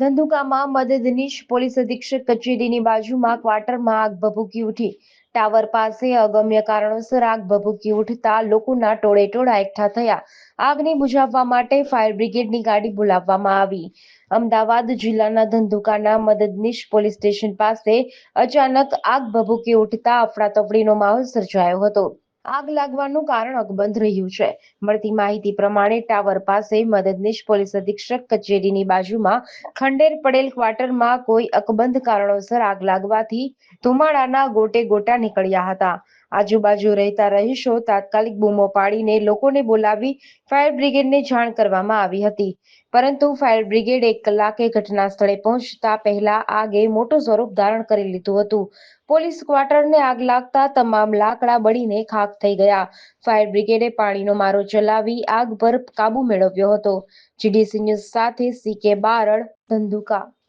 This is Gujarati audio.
ધંધુકામાં મદદનીશ પોલીસ અધિક્ષક કચેરીની બાજુમાં ક્વાર્ટરમાં આગ ભભૂકી ઉઠી. ટાવર પાસે અગમ્ય કારણોસર આગ ભભૂકી ઉઠતા લોકોના ટોળે ટોળા એકઠા થયા. આગને બુઝાવવા માટે ફાયર બ્રિગેડની ગાડી બોલાવવામાં આવી. અમદાવાદ જિલ્લાના ધંધુકાના મદદનીશ પોલીસ સ્ટેશન પાસે અચાનક આગ ભભૂકી ઉઠતા અફડાતફડીનો માહોલ સર્જાયો હતો. આગ લાગવાનું કારણ અકબંધ રહ્યું છે. મળતી માહિતી પ્રમાણે ટાવર પાસે મદદનીશ પોલીસ અધિક્ષક કચેરીની બાજુમાં ખંડેર પડેલ ક્વાર્ટરમાં કોઈ અકબંધ કારણોસર આગ લાગવાથી ધુમાડાના ગોટે ગોટા નીકળ્યા હતા. આજુબાજુ રહેતા રહીશો તાત્કાલિક બૂમો પાડીને લોકોને બોલાવી ફાયર બ્રિગેડને જાણ કરવામાં આવી હતી. પરંતુ ફાયર બ્રિગેડ એક કલાકે ઘટના સ્થળે પહોંચતા પહેલા આગે મોટું સ્વરૂપ ધારણ કરી લીધું હતું. પોલીસ ક્વાર્ટરને આગ લાગતા તમામ લાકડા બળીને ખાખ થઈ ગયા. ફાયર બ્રિગેડે પાણીનો મારો ચલાવી આગ પર કાબુ મેળવ્યો હતો. જીડીસી ન્યૂઝ સાથે સી કે બારડ, ધંધુકા.